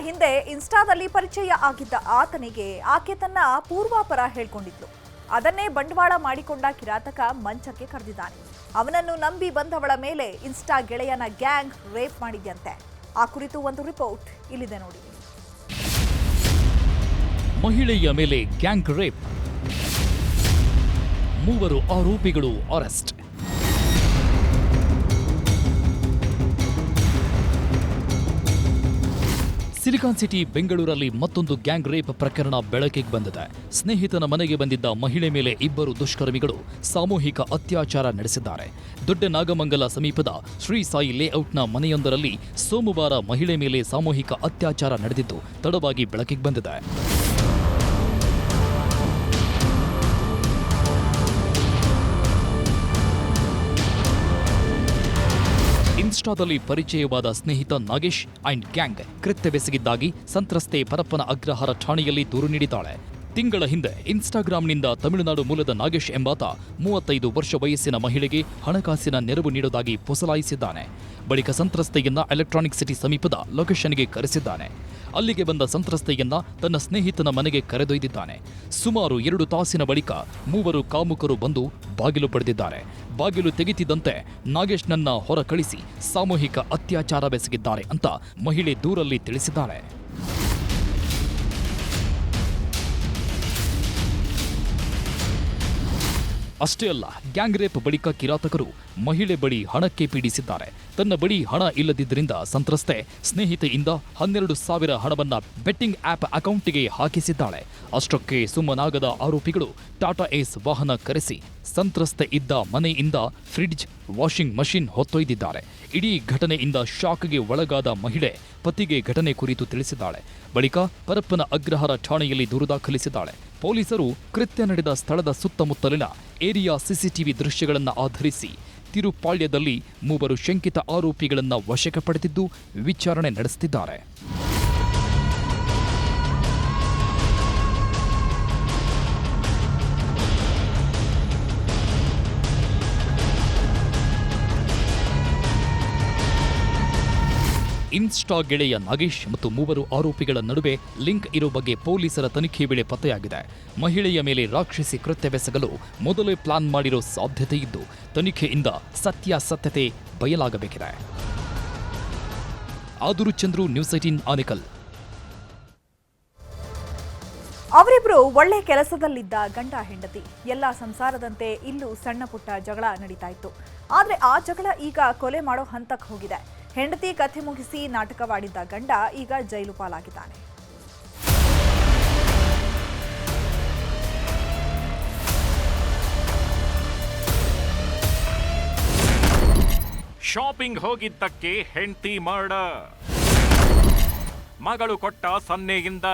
ಹಿಂದೆ ಇನ್ಸ್ಟಾದಲ್ಲಿ ಪರಿಚಯ ಆಗಿದ್ದ ಆತನಿಗೆ ಆಕೆ ತನ್ನ ಪೂರ್ವಾಪರ ಹೇಳ್ಕೊಂಡಿದ್ಲು. ಅದನ್ನೇ ಬಂಡವಾಳ ಮಾಡಿಕೊಂಡ ಕಿರಾತಕ ಮಂಚಕ್ಕೆ ಕರೆದಿದ್ದಾನೆ. ಅವನನ್ನು ನಂಬಿ ಬಂದವಳ ಮೇಲೆ ಇನ್ಸ್ಟಾ ಗೆಳೆಯನ ಗ್ಯಾಂಗ್ ರೇಪ್ ಮಾಡಿದ್ಯಂತೆ. ಆ ಕುರಿತು ಒಂದು ರಿಪೋರ್ಟ್ ಇಲ್ಲಿದೆ ನೋಡಿ. ಮಹಿಳೆಯ ಮೇಲೆ ಗ್ಯಾಂಗ್ ರೇಪ್. ಮೂವರು ಆರೋಪಿಗಳು ಅರೆಸ್ಟ್. ಸಿಲಿಕಾನ್ ಸಿಟಿ ಬೆಂಗಳೂರಲ್ಲಿ ಮತ್ತೊಂದು ಗ್ಯಾಂಗ್ ರೇಪ್ ಪ್ರಕರಣ ಬೆಳಕಿಗೆ ಬಂದಿದೆ. ಸ್ನೇಹಿತನ ಮನೆಗೆ ಬಂದಿದ್ದ ಮಹಿಳೆ ಮೇಲೆ ಇಬ್ಬರು ದುಷ್ಕರ್ಮಿಗಳು ಸಾಮೂಹಿಕ ಅತ್ಯಾಚಾರ ನಡೆಸಿದ್ದಾರೆ. ದೊಡ್ಡ ನಾಗಮಂಗಲ ಸಮೀಪದ ಶ್ರೀ ಸಾಯಿ ಲೇಔಟ್ನ ಮನೆಯೊಂದರಲ್ಲಿ ಸೋಮವಾರ ಮಹಿಳೆ ಮೇಲೆ ಸಾಮೂಹಿಕ ಅತ್ಯಾಚಾರ ನಡೆದಿದ್ದು, ತಡವಾಗಿ ಬೆಳಕಿಗೆ ಬಂದಿದೆ. ಇನ್ಸ್ಟಾದಲ್ಲಿ ಪರಿಚಯವಾದ ಸ್ನೇಹಿತ ನಾಗೇಶ್ ಅಂಡ್ ಗ್ಯಾಂಗ್ ಕೃತ್ಯವೆಸಗಿದ್ದಾಗಿ ಸಂತ್ರಸ್ತೆ ಪರಪ್ಪನ ಅಗ್ರಹಾರ ಠಾಣೆಯಲ್ಲಿ ದೂರು ನೀಡಿದ್ದಾಳೆ. ತಿಂಗಳ ಹಿಂದೆ ಇನ್ಸ್ಟಾಗ್ರಾಂನಿಂದ ತಮಿಳುನಾಡು ಮೂಲದ ನಾಗೇಶ್ ಎಂಬಾತ ಮೂವತ್ತೈದು ವರ್ಷ ವಯಸ್ಸಿನ ಮಹಿಳೆಗೆ ಹಣಕಾಸಿನ ನೆರವು ನೀಡುವುದಾಗಿ ಪೊಸಲಾಯಿಸಿದ್ದಾನೆ ಬಳಿಕ ಸಂತ್ರಸ್ತೆಯನ್ನ ಎಲೆಕ್ಟ್ರಾನಿಕ್ ಸಿಟಿ ಸಮೀಪದ ಲೊಕೇಶನ್ಗೆ ಕರೆಸಿದ್ದಾನೆ. ಅಲ್ಲಿಗೆ ಬಂದ ಸಂತ್ರಸ್ತೆಯನ್ನ ತನ್ನ ಸ್ನೇಹಿತನ ಮನೆಗೆ ಕರೆದೊಯ್ದಿದ್ದಾನೆ. ಸುಮಾರು ಎರಡು ತಾಸಿನ ಬಳಿಕ ಮೂವರು ಕಾಮುಕರು ಬಂದು ಬಾಗಿಲು ಪಡೆದಿದ್ದಾರೆ. ಬಾಗಿಲು ತೆಗೆತಿದ್ದಂತೆ ನಾಗೇಶ್ನನ್ನ ಹೊರ ಕಳಿಸಿ ಸಾಮೂಹಿಕ ಅತ್ಯಾಚಾರವೆಸಗಿದ್ದಾರೆ ಅಂತ ಮಹಿಳೆ ದೂರಲ್ಲಿ ತಿಳಿಸಿದ್ದಾರೆ. ಅಷ್ಟೇ ಅಲ್ಲ ಗ್ಯಾಂಗ್ ರೇಪ್ ಬಳಿಕ ಕಿರಾತಕರು ಮಹಿಳೆ ಬಳಿ ಹಣಕ್ಕೆ ಪೀಡಿಸಿದ್ದಾರೆ. ತನ್ನ ಬಳಿ ಹಣ ಇಲ್ಲದಿದ್ದರಿಂದ ಸಂತ್ರಸ್ತೆ ಸ್ನೇಹಿತೆಯಿಂದ ಹನ್ನೆರಡು ಸಾವಿರ ಹಣವನ್ನ ಬೆಟ್ಟಿಂಗ್ ಆಪ್ ಅಕೌಂಟಿಗೆ ಹಾಕಿಸಿದ್ದಾಳೆ. ಅಷ್ಟಕ್ಕೆ ಸುಮ್ಮನಾಗದ ಆರೋಪಿಗಳು ಟಾಟಾ ಏಸ್ ವಾಹನ ಕರೆಸಿ ಸಂತ್ರಸ್ತೆ ಇದ್ದ ಮನೆಯಿಂದ ಫ್ರಿಡ್ಜ್ ವಾಷಿಂಗ್ ಮಷಿನ್ ಹೊತ್ತೊಯ್ದಿದ್ದಾರೆ. ಇಡೀ ಘಟನೆಯಿಂದ ಶಾಕ್ಗೆ ಒಳಗಾದ ಮಹಿಳೆ ಪತಿಗೆ ಘಟನೆ ಕುರಿತು ತಿಳಿಸಿದ್ದಾಳೆ. ಬಳಿಕ ಪರಪ್ಪನ ಅಗ್ರಹಾರ ಠಾಣೆಯಲ್ಲಿ ದೂರು ದಾಖಲಿಸಿದ್ದಾಳೆ. ಪೊಲೀಸರು ಕೃತ್ಯ ನಡೆದ ಸ್ಥಳದ ಸುತ್ತಮುತ್ತಲಿನ ಏರಿಯಾ ಸಿಸಿಟಿವಿ ದೃಶ್ಯಗಳನ್ನು ಆಧರಿಸಿ ತಿರುಪಾಳ್ಯದಲ್ಲಿ ಮೂವರು ಶಂಕಿತ ಆರೋಪಿಗಳನ್ನು ವಶಕ್ಕೆ ಪಡೆದಿದ್ದು ವಿಚಾರಣೆ ನಡೆಸುತ್ತಿದ್ದಾರೆ ಇನ್ಸ್ಟಾ ಗೆಳೆಯ ನಾಗೇಶ್ ಮತ್ತು ಮೂವರು ಆರೋಪಿಗಳ ನಡುವೆ ಲಿಂಕ್ ಇರೋ ಬಗ್ಗೆ ಪೊಲೀಸರ ತನಿಖೆ ವೇಳೆ ಪತ್ತೆಯಾಗಿದೆ. ಮಹಿಳೆಯ ಮೇಲೆ ರಾಕ್ಷಸಿ ಕೃತ್ಯವೆಸಗಲು ಮೊದಲೇ ಪ್ಲಾನ್ ಮಾಡಿರೋ ಸಾಧ್ಯತೆ ಇದ್ದು ತನಿಖೆಯಿಂದ ಸತ್ಯಾಸತ್ಯತೆ ಬಯಲಾಗಬೇಕಿದೆ. ಆದುರು ಚಂದ್ರು ನ್ಯೂಸ್ ಏಟೀನ್ ಆನಿಕಲ್. ಅವರಿಬ್ರು ಒಳ್ಳೆ ಕೆಲಸದಲ್ಲಿದ್ದ ಗಂಡ ಹೆಂಡತಿ. ಎಲ್ಲ ಸಂಸಾರದಂತೆ ಇಲ್ಲೂ ಸಣ್ಣ ಪುಟ್ಟ ಜಗಳ ನಡೀತಾ ಇತ್ತು ಆದ್ರೆ ಆ ಜಗಳ ಈಗ ಕೊಲೆ ಮಾಡೋ ಹಂತಕ್ಕೆ ಹೋಗಿದೆ. ಹೆಂಡತಿ ಕಥೆ ಮುಗಿಸಿ ನಾಟಕವಾಡಿದ್ದ ಗಂಡ ಈಗ ಜೈಲು ಪಾಲಾಗಿದ್ದಾನೆ. ಶಾಪಿಂಗ್ ಹೋಗಿದ್ದಕ್ಕೆ ಹೆಂಡತಿ ಮರ್ಡರ್. ಮಗಳು ಕೊಟ್ಟ ಸನ್ನೆಯಿಂದ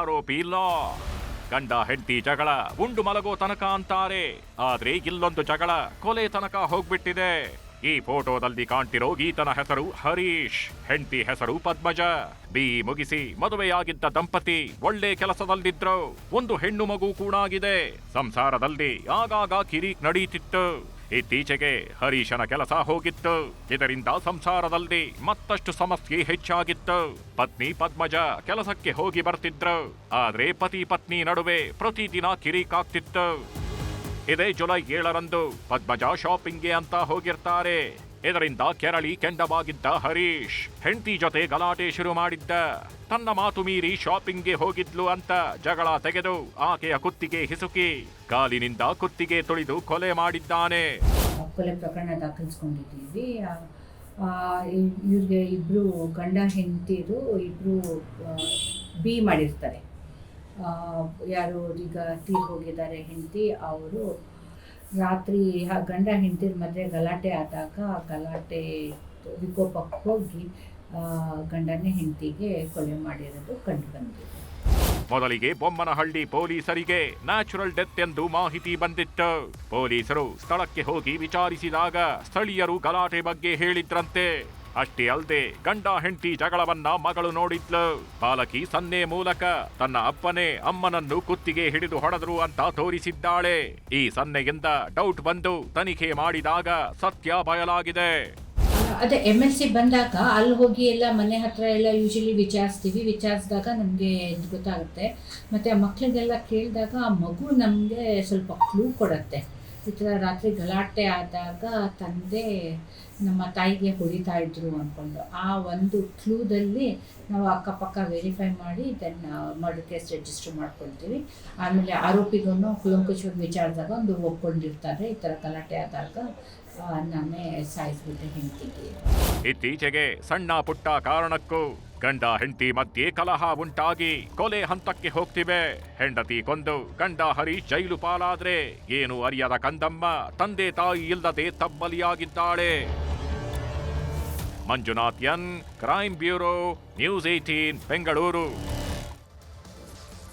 ಆರೋಪಿ ಲಾ. ಗಂಡ ಹೆಂಡತಿ ಜಗಳ, ಉಂಡು ಮಲಗೋ ತನಕ ಅಂತಾರೆ. ಆದ್ರೆ ಇಲ್ಲೊಂದು ಜಗಳ, ಕೊಲೆ ತನಕ ಹೋಗ್ಬಿಟ್ಟಿದೆ. ಈ ಫೋಟೋದಲ್ಲಿ ಕಾಣ್ತಿರೋ ಈತನ ಹೆಸರು ಹರೀಶ್, ಹೆಂಡತಿ ಹೆಸರು ಪದ್ಮಜ. ಬಿ ಮುಗಿಸಿ, ಮದುವೆಯಾಗಿದ್ದ ದಂಪತಿ ಒಳ್ಳೆ ಕೆಲಸದಲ್ಲಿದ್ರು. ಒಂದು ಹೆಣ್ಣು ಮಗು ಕೂಡ ಆಗಿದೆ ಸಂಸಾರದಲ್ಲಿ ಆಗಾಗ ಕಿರಿಕ್ ನಡೀತಿತ್ತು. ಇತ್ತೀಚೆಗೆ ಹರೀಶನ ಕೆಲಸ ಹೋಗಿತ್ತು. ಇದರಿಂದ ಸಂಸಾರದಲ್ಲಿ ಮತ್ತಷ್ಟು ಸಮಸ್ಯೆ ಹೆಚ್ಚಾಗಿತ್ತು. ಪತ್ನಿ ಪದ್ಮಜ ಕೆಲಸಕ್ಕೆ ಹೋಗಿ ಬರ್ತಿದ್ರು. ಆದ್ರೆ ಪತಿ ಪತ್ನಿ ನಡುವೆ ಪ್ರತಿದಿನ ಕಿರಿಕಾಗ್ತಿತ್ತು. ಇದೇ ಜುಲೈ ಏಳರಂದು ಪದ್ಮಜ ಶಾಪಿಂಗ್ಗೆ ಅಂತ ಹೋಗಿರ್ತಾರೆ. ಇದರಿಂದ ಕೆರಳಿ ಕೆಂಡವಾಗಿದ್ದ ಹರೀಶ್ ಹೆಂಡತಿ ಜೊತೆ ಗಲಾಟೆ ಶುರು ಮಾಡಿದ್ದ. ತನ್ನ ಮಾತು ಮೀರಿ ಶಾಪಿಂಗ್ಗೆ ಹೋಗಿದ್ಲು ಅಂತ ಜಗಳ ತೆಗೆದು ಆಕೆಯ ಕುತ್ತಿಗೆ ಹಿಸುಕಿ ಕಾಲಿನಿಂದ ಕುತ್ತಿಗೆ ತುಳಿದು ಕೊಲೆ ಮಾಡಿದ್ದಾನೆ. ಕೊಲೆ ಪ್ರಕರಣ ದಾಖಲಿಸ್ಕೊಂಡಿದ್ದೀವಿ. ಇವ್ರಿಗೆ ಇಬ್ಬರು ಗಂಡ ಹೆಂಡತಿರು ಇಬ್ಬರು ಬಿ ಮಾಡಿರ್ತಾರೆ. ಯಾರು ಈಗ ತೀರ್ ಹೋಗಿದ್ದಾರೆ ಹೆಂಡತಿ, ಅವರು ರಾತ್ರಿ ಆ ಗಂಡ ಹೆಂಡತಿರ ಮಧ್ಯೆ ಗಲಾಟೆ ಆದಾಗ ಗಲಾಟೆ ವಿಕೋಪಕ್ಕೆ ಹೋಗಿ ಗಂಡನೇ ಹೆಂಡತಿಗೆ ಕೊಲೆ ಮಾಡಿರೋದು ಕಂಡು ಬಂದಿದೆ. ಮೊದಲಿಗೆ ಬೊಮ್ಮನಹಳ್ಳಿ ಪೊಲೀಸರಿಗೆ ನ್ಯಾಚುರಲ್ ಡೆತ್ ಎಂದು ಮಾಹಿತಿ ಬಂದಿತ್ತು. ಪೊಲೀಸರು ಸ್ಥಳಕ್ಕೆ ಹೋಗಿ ವಿಚಾರಿಸಿದಾಗ ಸ್ಥಳೀಯರು ಗಲಾಟೆ ಬಗ್ಗೆ ಹೇಳಿದ್ರಂತೆ. ಅಷ್ಟೇ ಅಲ್ಲದೆ ಗಂಡ ಹೆಂಡತಿ ಜಗಳವನ್ನ ಮಗಳು ನೋಡಿದ್ಲು. ಬಾಲಕಿ ಸನ್ನೆ ಮೂಲಕ ತನ್ನ ಅಪ್ಪನೇ ಅಮ್ಮನನ್ನು ಕುತ್ತಿಗೆ ಹಿಡಿದು ಹೊಡೆದ್ರು ಅಂತ ತೋರಿಸಿದ್ದಾಳೆ. ಈ ಸನ್ನೆಯಿಂದ ಡೌಟ್ ಬಂದು ತನಿಖೆ ಮಾಡಿದಾಗ ಸತ್ಯ ಬಯಲಾಗಿದೆ. ಅದೇ ಎಂ ಎಲ್ ಸಿ ಬಂದಾಗ ಅಲ್ಲಿ ಹೋಗಿ ಎಲ್ಲ ಮನೆ ಹತ್ರ ಎಲ್ಲ ಯೂಶಲಿ ವಿಚಾರಿಸ್ತೀವಿ. ವಿಚಾರಿಸಿದಾಗ ನಮಗೆ ಗೊತ್ತಾಗುತ್ತೆ. ಮತ್ತು ಆ ಮಕ್ಕಳಿಗೆಲ್ಲ ಕೇಳಿದಾಗ ಆ ಮಗು ನಮಗೆ ಸ್ವಲ್ಪ ಕ್ಲೂ ಕೊಡುತ್ತೆ. ಥರ ರಾತ್ರಿ ಗಲಾಟೆ ಆದಾಗ ತಂದೆ ನಮ್ಮ ತಾಯಿಗೆ ಹೊಡಿತಾ ಇದ್ರು ಅಂದ್ಕೊಂಡು ಆ ಒಂದು ಕ್ಲೂದಲ್ಲಿ ನಾವು ಅಕ್ಕಪಕ್ಕ ವೆರಿಫೈ ಮಾಡಿ ದೆನ್ ಮರ್ಡರ್ ಕೇಸ್ ರಿಜಿಸ್ಟರ್ ಮಾಡ್ಕೊಳ್ತೀವಿ ಆಮೇಲೆ ಆರೋಪಿಗೂ ಕುಲಂಕುಷವಾಗಿ ವಿಚಾರದಾಗ ಒಂದು ಒಪ್ಕೊಂಡಿರ್ತಾರೆ. ಈ ಥರ ಗಲಾಟೆ ಆದಾಗ ನಾನೇ ಸಾಯಿಸ್ಬಿಟ್ಟೆ ಹೆಂಡತಿಗೆ. ಇತ್ತೀಚೆಗೆ ಸಣ್ಣ ಪುಟ್ಟ ಕಾರಣಕ್ಕೂ ಗಂಡ ಹೆಂಡತಿ ಮಧ್ಯೆ ಕಲಹ ಉಂಟಾಗಿ ಕೊಲೆ ಹಂತಕ್ಕೆ ಹೋಗ್ತಿವೆ. ಹೆಂಡತಿ ಕೊಂದು, ಗಂಡ ಹರೀಶ್ ಜೈಲು ಪಾಲಾದ್ರೆ ಏನು ಅರಿಯದ ಕಂದಮ್ಮ? ತಂದೆ ತಾಯಿ ಇಲ್ಲದೆ ತಬ್ಬಲಿಯಾಗಿದ್ದಾಳೆ. Manjunath N, crime bureau, news eighteen Bengaluru.